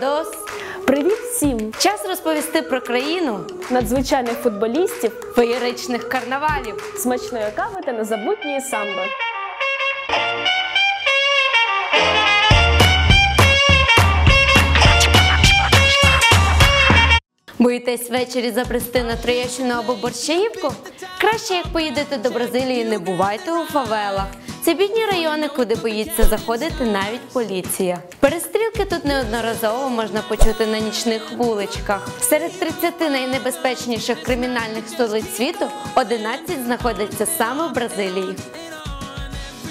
todos! Привіт всім! Час розповісти про країну Надзвичайних футболістів, феєричних карнавалів. смачної кави та незабутньої самби. Боїтесь ввечері забрести на Троєщину або Борщаївку? Краще, як поїдете до Бразилії, не бувайте у фавелах. Це бідні райони, куди боїться заходити навіть поліція. Перестрілки тут неодноразово можна почути на нічних вуличках. Серед 30 найнебезпечніших кримінальних столиць світу 11 знаходяться саме в Бразилії.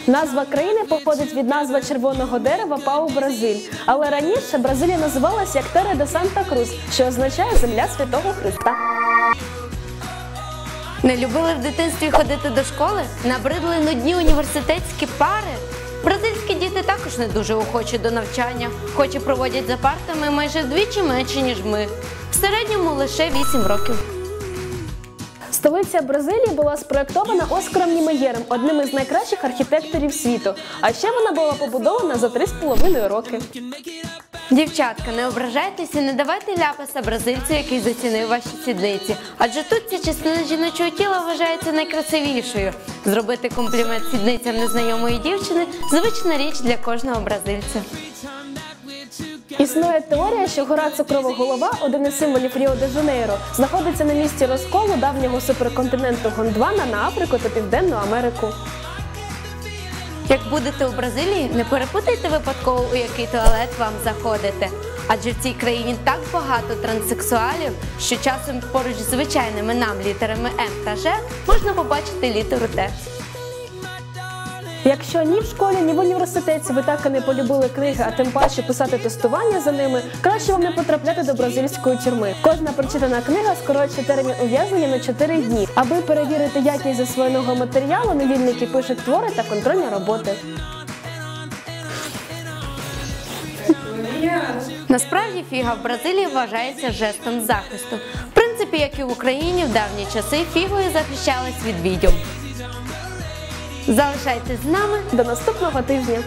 Назва країни походить від назви червоного дерева Пау Бразиль. Але раніше Бразилія називалася як Тере де Санта Крус, що означає земля Святого Христа. Не любили в дитинстві ходити до школи? Набридли нудні університетські пари? Бразильські діти також не дуже охочі до навчання, хоч і проводять за партами майже вдвічі менше, ніж ми. В середньому лише 8 років. Столиця Бразилії була спроєктована Оскаром Німеєром, одним із найкращих архітекторів світу. А ще вона була побудована за 3,5 роки. Дівчатка, не ображайтеся, не давайте ляпаса бразильцю, який зацінив ваші сідниці. Адже тут ця частина жіночого тіла вважається найкрасивішою. Зробити комплімент сідницям незнайомої дівчини звична річ для кожного бразильця. Існує теорія, що гора Цукрова голова, один із символів Ріо де Жанейро, знаходиться на місці розколу давнього суперконтиненту Гондвана на Африку та Південну Америку. Як будете у Бразилії, не перепутайте випадково, у який туалет вам заходите. Адже в цій країні так багато транссексуалів, що часом поруч з звичайними нам літерами М та Ж можна побачити літеру Т. Якщо ні в школі, ні в університеті ви так і не полюбили книги, а тим паче писати тестування за ними, краще вам не потрапляти до бразильської тюрми. Кожна прочитана книга скорочує термін ув'язнення на 4 дні. Аби перевірити якість засвоєного матеріалу, невільники пишуть твори та контрольні роботи. Насправді фіга в Бразилії вважається жестом захисту. В принципі, як і в Україні в давні часи фігою захищались від відьом. Залишайтесь з нами. До наступного тижня.